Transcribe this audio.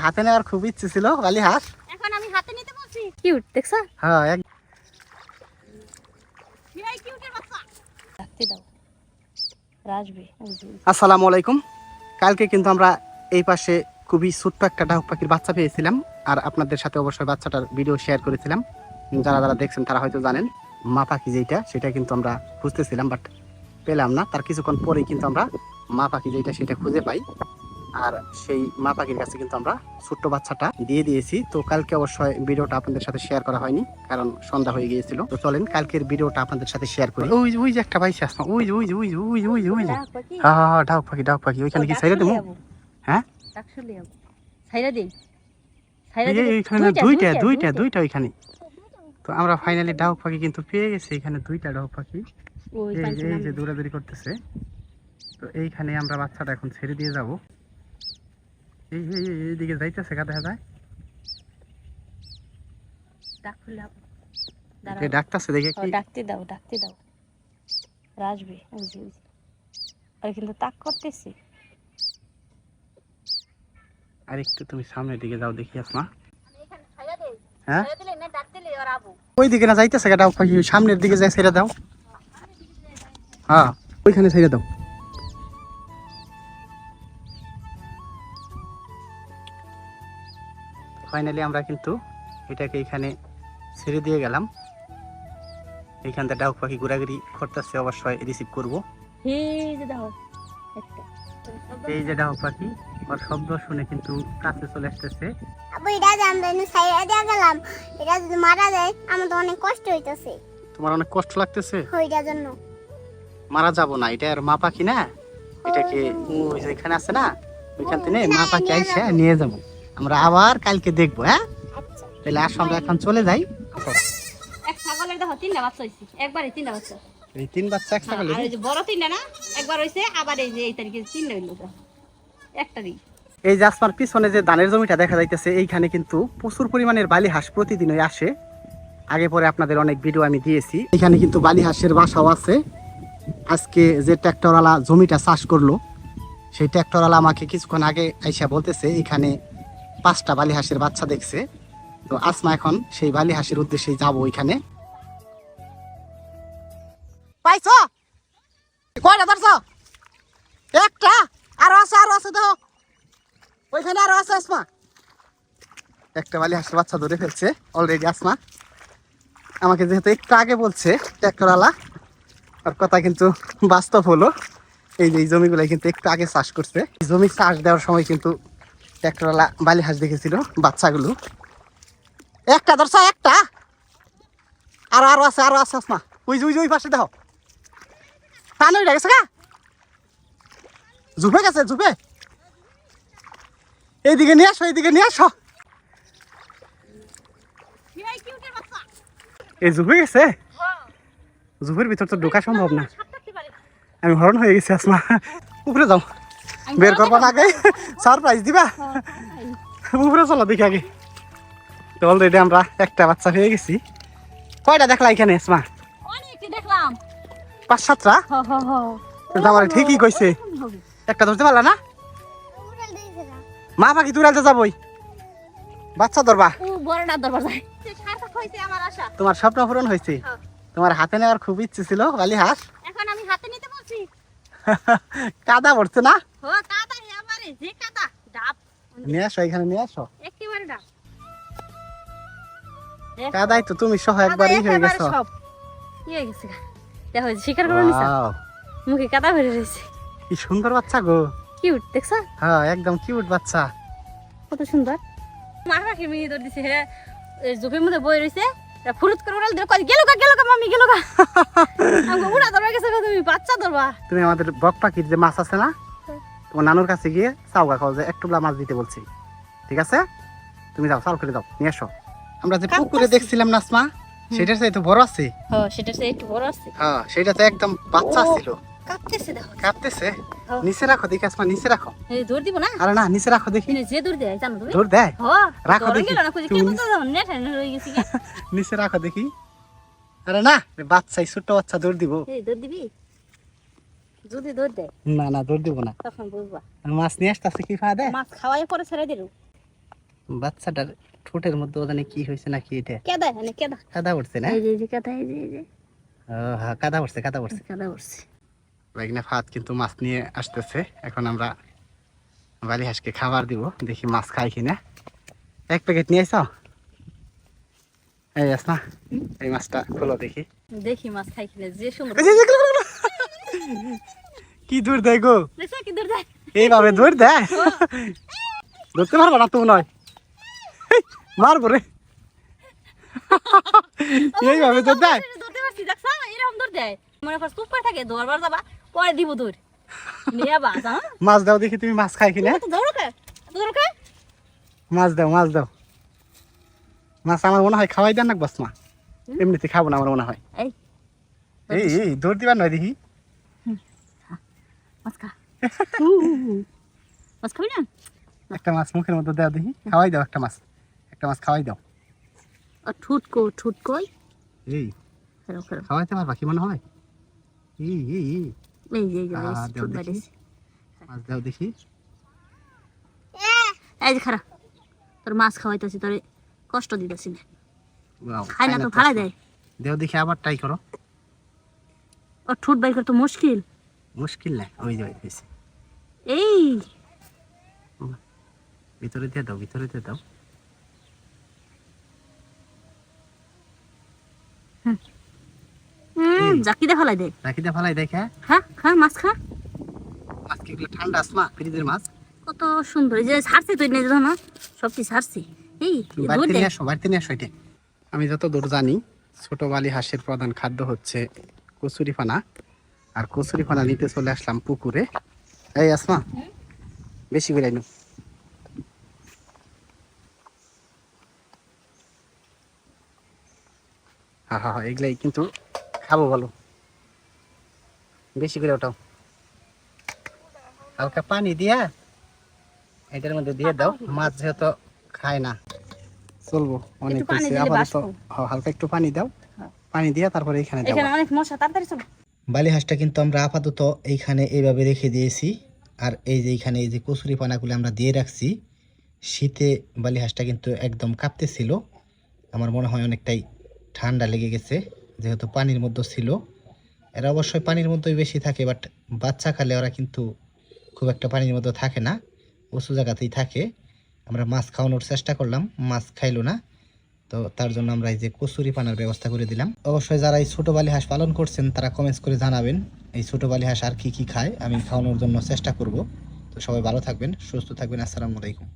হাতে নেওয়ার খুব ইচ্ছে ছিল বালি হাঁস। এখন আমি হাতে নিতে বলছি। কিউট দেখছ? হ্যাঁ এক এই কিউটের বাচ্চা। রাখতে দাও। রাজবে আসসালামু আলাইকুম। কালকে কিন্তু আমরা এই পাশে খুবই ছোট্ট একটা ডাহুক পাখির বাচ্চা পেয়েছিলাম আর আপনাদের সাথে অবশ্যই বাচ্চাটার ভিডিও শেয়ার করেছিলাম। যারা যারা দেখছেন তারা হয়তো জানেন মা পাখি যেটা সেটা কিন্তু আমরা খুঁজতেছিলাম বাট পেলাম না। তার কিছুক্ষণ পরেই কিন্তু আমরা মা পাখি যেটা সেটা খুঁজে পাই। আর সেই মা পাখির কাছে কিন্তু আমরা ছোট্ট বাচ্চাটা দিয়ে দিয়েছি। তো কালকে অবশ্যই ভিডিওটা আপনাদের সাথে শেয়ার করা হয়নি কারণ সন্ধ্যা হয়ে গিয়েছিল। তো চলেন কালকের ভিডিওটা আপনাদের সাথে শেয়ার করি। ওই ওই যে একটা পাইছি আসমা ওই যে- ওই যে- ওই যে- ওই যে- ওই যে- ওই যে। হ্যাঁ হ্যাঁ হ্যাঁ ডাক পাখি ডাক পাখি। ওইখানে কি সাইডে দেবো। হ্যাঁ? সাইরা দেই এইখানে দুইটা দুইটা দুইটা ওইখানে। তো আমরা ফাইনালি ডাক পাখি কিন্তু পেয়ে গেছি। এখানে দুইটা ডাক পাখি। ওই এই যে- এই যে দৌড়াদৌড়ি করতেছে। তো এইখানে আমরা বাচ্চাটা এখন ছেড়ে দিয়ে যাব। এই এইদিকে যাইতেছে দেখা যায় ডাকতেছে দেখে কি ডাকতে দাও ডাকতে দাও। আর কিন্তু তাক করতেছে। আর একটু তুমি সামনের দিকে যাও দেখি আসমা। হ্যাঁ? ওই দিকে না যাইতেছে সামনের দিকে যাই ছেড়ে দাও। হ্যাঁ ওইখানে ছেড়ে দাও। ফাইনালি আমরা কিন্তু এটাকে এখানে ছেড়ে দিয়ে গেলাম। এইখান থেকে ডাউক পাখি ঘোরাঘুরি করতেছে অবশ্যই রিসিভ করব। হে যে দাও একটা। এই যে ডাউক পাখি ওর শব্দ শুনে কিন্তু কাছে চলে আসতেছে। আবু এটা যে আমরা সাইডে দিয়ে গেলাম এটা যদি মারা যায় আমার তো অনেক কষ্ট হইতেছে। তোমার অনেক কষ্ট লাগতেছে? ওইটার জন্য। মারা যাব না এটা আর মা পাখি না? এটাকে ওই যে এখানে আছে না? ওইখান থেকে মা পাখি আইসে নিয়ে যাব। আমরা আবার কালকে দেখব হ্যাঁ? আচ্ছা। তাহলে আসো আমরা এখন চলে যাই। এক ছাগলের দেখো তিনটা বাচ্চা হইছে। একবারে তিনটা বাচ্চা। এই তিন বাচ্চা এক সকালে আর এই যে বড় তিনটা না একবার হইছে আবার এই যে এই তারিখে তিনটা হইল তো একটারই এই যে আসমার পিছনে যে ধানের জমিটা দেখা যাইতেছে এইখানে কিন্তু প্রচুর পরিমাণের বালি হাঁস প্রতিদিনই আসে। আগে পরে আপনাদের অনেক ভিডিও আমি দিয়েছি। এখানে কিন্তু বালি হাঁসের বাসাও আছে। আজকে যে ট্র্যাক্টরওয়ালা জমিটা চাষ করল সেই ট্র্যাক্টরওয়ালা আমাকে কিছুক্ষণ আগে আইসা বলতেছে এখানে পাঁচটা বালি হাঁসের বাচ্চা দেখছে। তো আসমা এখন সেই বালি হাঁসের উদ্দেশ্যে যাব ওইখানে। পাইছ? কয়টা ধরছ? একটা? আরও আছে আরও আছে দেখো ওইখানে আরও আছে আসমা। একটা বালি হাঁসের বাচ্চা ধরে ফেলছে অলরেডি আসমা। আমাকে যেহেতু একটু আগে বলছে, ট্র্যাক্টরওয়ালা আর কথা কিন্তু বাস্তব হলো। এই যে এই জমিগুলো কিন্তু একটু আগে চাষ করছে। জমি চাষ দেওয়ার সময় কিন্তু ট্র্যাক্টরওয়ালা বালি হাঁস দেখেছিল, বাচ্চাগুলো। একটা ধরছ, একটা। আর, আরও আছে আরও আছে, আসমা। ওই যে ওই যে, ওই পাশে দেখো। হয়ে গেছে গা। ঝুপে গেছে, ঝুপে। এইদিকে নিয়ে আসো, এইদিকে নিয়ে আসো। এই ঝুপে গেছে? ঝুপের ভিতর তো ঢোকা সম্ভব না। আমি হরণ হয়ে গেছি, আসমা। উপরে যাও। বের করব না আগে? সারপ্রাইজ দিবা? উপরে চলো দেখি আগে। তো অলরেডি আমরা একটা বাচ্চা পেয়ে গেছি। কয়টা দেখলা এখানে অনেকটি দেখলাম। পাঁচ সাতটা? আমার ঠিকই কইছে। একটা ধরতে পারলা না? মা পাখি তুরালতে যাবই। বাচ্চা ধরবা। তোমার স্বপ্ন পূরণ হয়েছে হ্যাঁ। তোমার হাতে নেওয়ার খুব ইচ্ছে ছিল বালি হাঁস এখন আমি কাদা পড়ছে না? কাদা যে কাদা ডাব। নিয়ে আসো এখানে নিয়ে আসো। একেবারে ডাব। কাদাই তো তুমি সহ একবারই হয়ে গেছো। সব। কি হয়ে গেছে দেখো স্বীকার করে নিছা? মুখে কাদা ভরে রয়েছে কি সুন্দর বাচ্চা গো। কিউট দেখছ? হ্যাঁ একদম কিউট বাচ্চা। কত সুন্দর। মার রাখি মিনি দৌড় দিছে হে জুপের মধ্যে বই রয়েছে। ফুরুত করে উড়াল দিল কয় গেলো গা গেলো গা মামি গেলো গা। আমাকে উড়া ধরবা গেছে তুমি বাচ্চা ধরবা। তুমি আমাদের বক পাখির যে মাছ আছে না তোমার নানুর কাছে গিয়ে চাউগা খাও যে এক টুকলা মাছ দিতে বলছি। ঠিক আছে? তুমি যাও চাল করে দাও নিয়ে এসো। আমরা যে পুকুরে দেখছিলাম নাসমা সেটার চাইতে বড় আছে? হ্যাঁ সেটার একটু বড় আছে। হ্যাঁ সেটাতে একদম বাচ্চা ছিল। কাঁপতেছে দেখো। কাঁপতেছে। নিচে রাখো দেখি আসমা নিচে রাখো। এই দিব না? আরে না নিচে রাখো দেখি। যে দেয় জানো তুমি? ধর দেয়? রাখো দেখি। না খুঁজে কে তুমি- বলতে নেট গেছি নিচে রাখো দেখি। আরে না বাচ্চাই ছোট্ট বাচ্চা দৌড় দিব। এই দিবি? যদি দেয় না না দিব না। তখন বুঝবা। মাছ নিয়ে আসতেছে কি মাছ খাওয়াই পরে ছেড়ে দিল। বাচ্চাটার ঠোঁটের মধ্যে ওখানে কি হয়েছে নাকি এটা। কেদা কেদা। কাদা উঠছে না? এই যে এই যে হ্যাঁ কাদা উঠছে কাদা উঠছে কেদা উঠছে বাইকনা ফাত কিন্তু মাছ নিয়ে আসতেছে। এখন আমরা বালি হাঁসকে খাবার দিব দেখি মাছ খাই কিনা। এক প্যাকেট নিয়ে আইসাও এই আসমা এই মাছটা খোলো দেখি। দেখি মাছ খাই যে সুন্দর। কি দূর দেয় গো? কি দূর যায় এইভাবে দূর দেয়? ধরতে পারব না তুমি নয়। মারবো রে। এইভাবে তো দেয়? মনে কর চুপ করে থাকে যাবা। পরে দিব বা জানো মাছ দাও দেখি তুমি মাছ খাই কিনা? মাছ দাও মাছ দাও। মাছ আমার মনে হয় খাওয়াই দেন না বস মা। এমনিতে খাব না আমার মনে হয়। এই এই দৌড় দিবার নয় দেখি। মাছ খা। মাছ খাবি না? একটা মাছ মুখের মধ্যে দাও দেখি। খাওয়াই দাও একটা মাছ। একটা মাছ খাওয়াই দাও। আর ঠুট কো ঠুট কই? এই খাওয়াইতে পারবা কি মনে হয়? এই এই। এই এই যে এই যে আহ, এই দেও ঠুট দেখি। বাইরেছে মাছ দাও দেখি। এই যে খারা তোর মাছ খাওয়াইতেছি তোর কষ্ট দিতেছি না। খাই না তো ফালাই দেয়। দেও দেখি আবার ট্রাই করো। ঠুট করতে মুশকিল। মুশকিল না ওই যে এই। ভিতরে দিয়ে দাও ভিতরে দিয়ে দাও। হুম জাকি দে ফালাই দে। দিয়ে ফালাই দেখে খা। খা মাছ খা। মাছ কি ঠান্ডা আসমা ফ্রিজের মাছ। কত সুন্দর যে ছাড়ছি তুই নিয়ে না সব ছাড়ছি। এই বাড়িতে নিয়ে আসো বাড়িতে নিয়ে আসো এটা। আমি যত দূর জানি ছোট বালি হাঁসের প্রধান খাদ্য হচ্ছে কচুরি ফানা আর কচুরি ফানা নিতে চলে আসলাম পুকুরে। এই আসমা বেশি করে আইনো। হ্যাঁ হ্যাঁ হ্যাঁ এগুলাই কিন্তু খাব বলো বেশি করে ওটাও হালকা পানি দিয়া এটার মধ্যে দিয়ে দাও। মাছ যেহেতু খায় না। চলবো অনেক হয়েছে। আপাতত হালকা একটু পানি দাও। হ্যাঁ। পানি দিয়া তারপরে এখানে দাও এখানে অনেক মশা তাড়াতাড়ি চলো। বালি হাঁসটা কিন্তু আমরা আপাতত এইখানে এইভাবে রেখে দিয়েছি। আর এই যে এইখানে এই যে কচুরি পানাগুলো আমরা দিয়ে রাখছি শীতে বালি হাঁসটা কিন্তু একদম কাঁপতেছিল। আমার মনে হয় অনেকটাই ঠান্ডা লেগে গেছে। যেহেতু পানির মধ্যে ছিল। এরা অবশ্যই পানির মধ্যেই বেশি থাকে বাট বাচ্চা কালে ওরা কিন্তু খুব একটা পানির মধ্যে থাকে না, উঁচু জায়গাতেই থাকে। আমরা মাছ খাওয়ানোর চেষ্টা করলাম, মাছ খাইলো না, তো তার জন্য আমরা এই যে কচুরি পানার ব্যবস্থা করে দিলাম। অবশ্যই যারা এই ছোট বালি হাঁস পালন করছেন, তারা কমেন্টস করে জানাবেন, এই ছোট বালি হাঁস আর কি কি খায়, আমি খাওয়ানোর জন্য চেষ্টা করব। তো সবাই ভালো থাকবেন, সুস্থ থাকবেন, আসসালামু আলাইকুম।